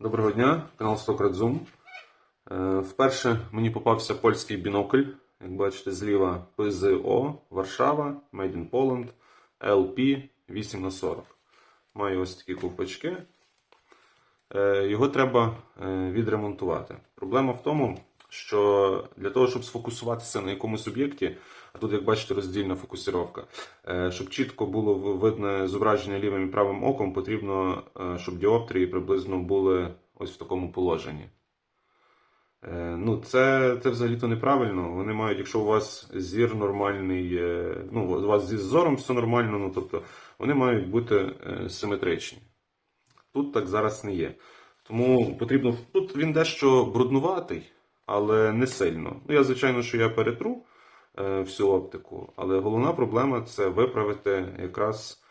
Доброго дня, канал Zoom. Е, Вперше мені попався польський бінокль. Як бачите, зліва ПЗО, Варшава, Made in Poland, LP 8х40. Маю ось такі ковпачки. Е, Його треба е, відремонтувати. Проблема в тому, що для того, щоб сфокусуватися на якомусь об'єкті, а тут, як бачите, роздільна фокусировка, е, щоб чітко було в- видно зображення лівим і правим оком, потрібно, е, щоб діоптрії приблизно були ось в такому положенні. Е, Ну, це, це взагалі-то неправильно. Вони мають, якщо у вас зір нормальний, ну, у вас зі зором все нормально, ну, тобто вони мають бути симетричні. Тут так зараз не є. Тому потрібно. Тут він дещо бруднуватий, але не сильно. Ну, я, звичайно, що я перетру е, всю оптику, але головна проблема це виправити якраз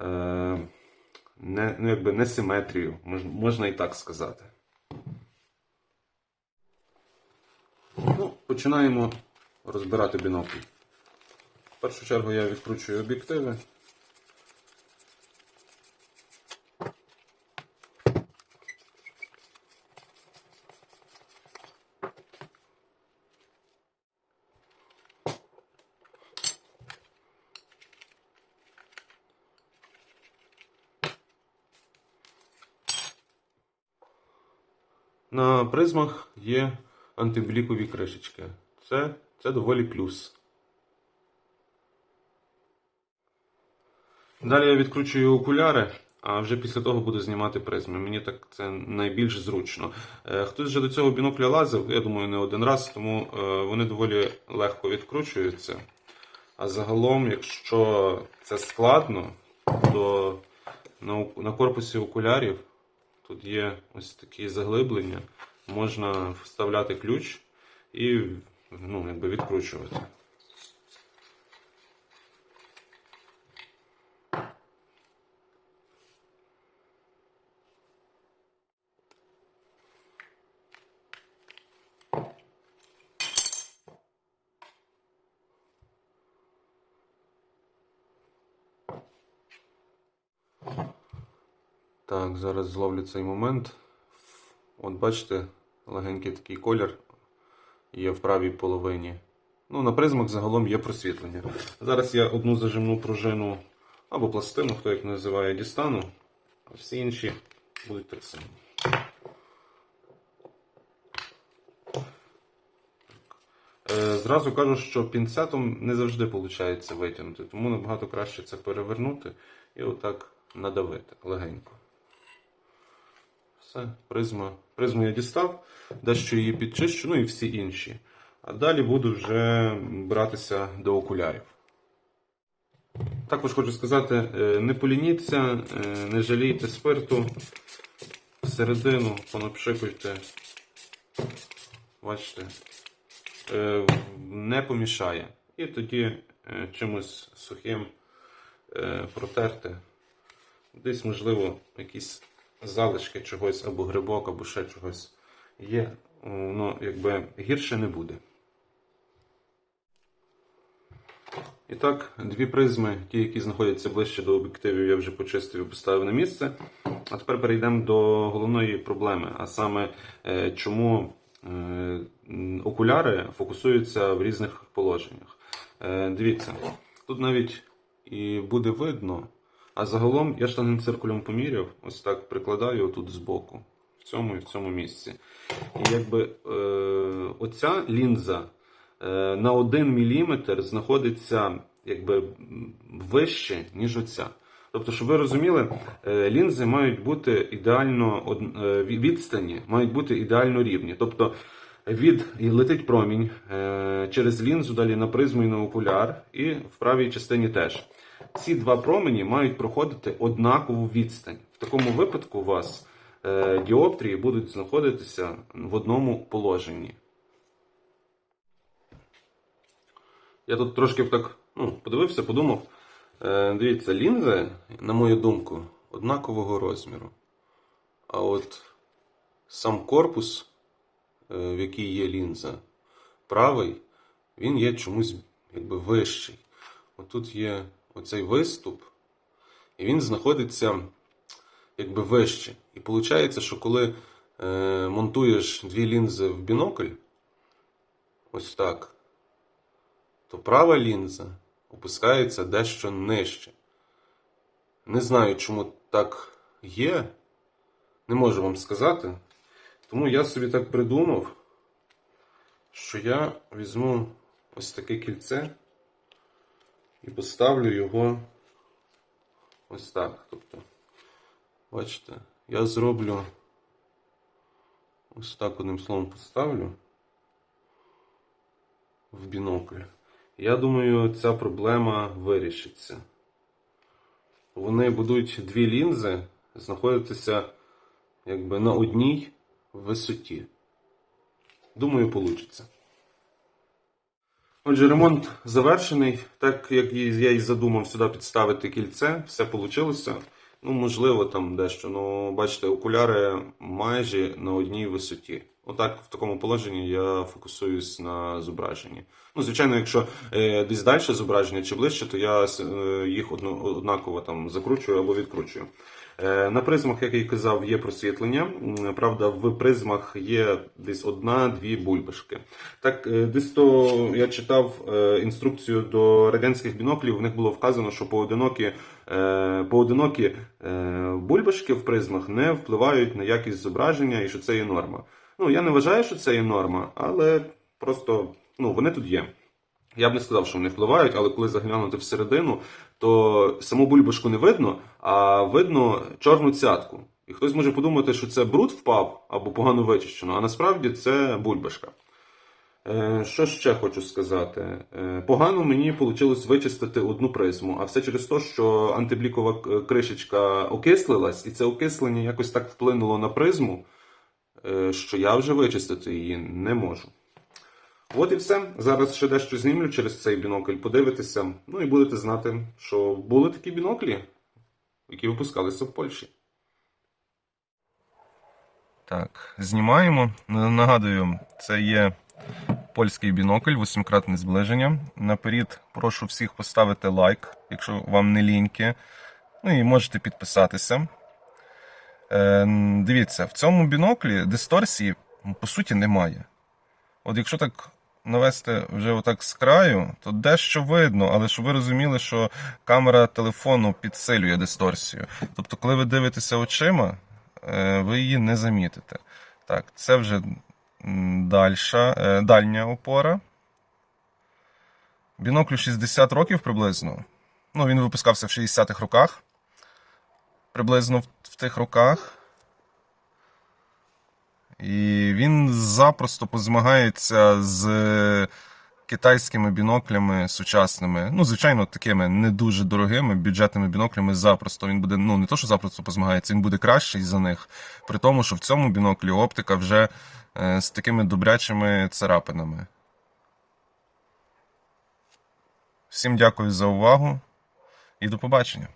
е, не, ну, якби несиметрію, мож, можна і так сказати. Ну, починаємо розбирати бінокль. В першу чергу я відкручую об'єктиви. На призмах є антиблікові кришечки. Це, це доволі плюс. Далі я відкручую окуляри, а вже після того буду знімати призми. Мені так це найбільш зручно. Е, Хтось вже до цього бінокля лазив, я думаю, не один раз, тому е, вони доволі легко відкручуються. А загалом, якщо це складно, то на корпусі окулярів тут є ось такі заглиблення. Можна вставляти ключ і ну, якби відкручувати. Так, зараз зловлю цей момент. От бачите, легенький такий колір є в правій половині. Ну, на призмах загалом є просвітлення. Зараз я одну зажимну пружину або пластину, хто як називає, дістану, а всі інші будуть так само. Е, Зразу кажу, що пінцетом не завжди виходить витягнути, тому набагато краще це перевернути і отак надавити легенько. Все, призма. Призму я дістав, дещо її підчищу, ну і всі інші. А далі буду вже братися до окулярів. Також хочу сказати, е, не полініться, е, не жалійте спирту. Всередину понапшикуйте. Бачите, е, не помішає. І тоді чимось сухим протерти. Десь, можливо, якісь залишки чогось, або грибок, або ще чогось є. Воно якби гірше не буде. І так, дві призми, ті, які знаходяться ближче до об'єктивів, я вже почистив і поставив на місце. А тепер перейдемо до головної проблеми, а саме, е, чому е, окуляри фокусуються в різних положеннях. Е, Дивіться, тут навіть і буде видно, а загалом я штангенциркулем поміряв, ось так прикладаю тут збоку, в цьому і в цьому місці. І якби е, оця лінза е, на 1 мм знаходиться якби вище, ніж оця. Тобто, щоб ви розуміли, е, лінзи мають бути ідеально е, відстані, мають бути ідеально рівні. Тобто від і летить промінь е, через лінзу, далі на призму і на окуляр, і в правій частині теж. Ці два промені мають проходити однакову відстань. В такому випадку у вас е, діоптрії будуть знаходитися в одному положенні. Я тут трошки так ну, подивився, подумав. Е, дивіться, лінзи, на мою думку, однакового розміру. А от сам корпус, е, в який є лінза, правий, він є чомусь якби вищий. Отут є оцей виступ, і він знаходиться якби вище. І виходить, що коли е, монтуєш дві лінзи в бінокль, ось так, то права лінза опускається дещо нижче. Не знаю, чому так є. Не можу вам сказати. Тому я собі так придумав, що я візьму ось таке кільце і поставлю його ось так. Тобто, бачите, я зроблю ось так одним словом поставлю в бінокль. Я думаю, ця проблема вирішиться. Вони будуть дві лінзи знаходитися якби на одній висоті. Думаю, вийде. Отже, ремонт завершений. Так як я і задумав сюди підставити кільце, все вийшло. Ну, можливо, там дещо. Ну, бачите, окуляри майже на одній висоті. Отак, в такому положенні я фокусуюсь на зображенні. Ну, звичайно, якщо е, десь далі зображення чи ближче, то я е, їх одно, однаково там закручую або відкручую. Е, На призмах, як я казав, є просвітлення. Правда, в призмах є десь одна-дві бульбашки. Так, е, десь то я читав е, інструкцію до радянських біноклів. В них було вказано, що поодинокі, поодинокі бульбашки в призмах не впливають на якість зображення і що це є норма. Ну, я не вважаю, що це є норма, але просто ну, вони тут є. Я б не сказав, що вони впливають, але коли заглянути всередину, то саму бульбашку не видно, а видно чорну цятку. І хтось може подумати, що це бруд впав або погано вичищено, а насправді це бульбашка. Е, Що ще хочу сказати? Е, Погано мені вийшло вичистити одну призму, а все через те, що антиблікова кришечка окислилась, і це окислення якось так вплинуло на призму, е, що я вже вичистити її не можу. От і все. Зараз ще дещо знімлю через цей бінокль, подивитися. Ну і будете знати, що були такі біноклі, які випускалися в Польщі. Так, знімаємо. Нагадую, це є польський бінокль, восьмикратне зближення. Наперед прошу всіх поставити лайк, якщо вам не ліньки. Ну і можете підписатися. Е, дивіться, в цьому біноклі дисторсії по суті немає. От якщо так навести вже отак з краю, то дещо видно, але щоб ви розуміли, що камера телефону підсилює дисторсію. Тобто, коли ви дивитеся очима, е, ви її не замітите. Так, це вже дальша, е, дальня опора. Біноклю 60 років приблизно. Ну, він випускався в 60-х роках. Приблизно в, в тих роках. І він запросто позмагається з китайськими біноклями сучасними. Ну, звичайно, такими не дуже дорогими бюджетними біноклями запросто. Він буде, ну не то, що запросто позмагається, він буде кращий за них. При тому, що в цьому біноклі оптика вже е, з такими добрячими царапинами. Всім дякую за увагу і до побачення.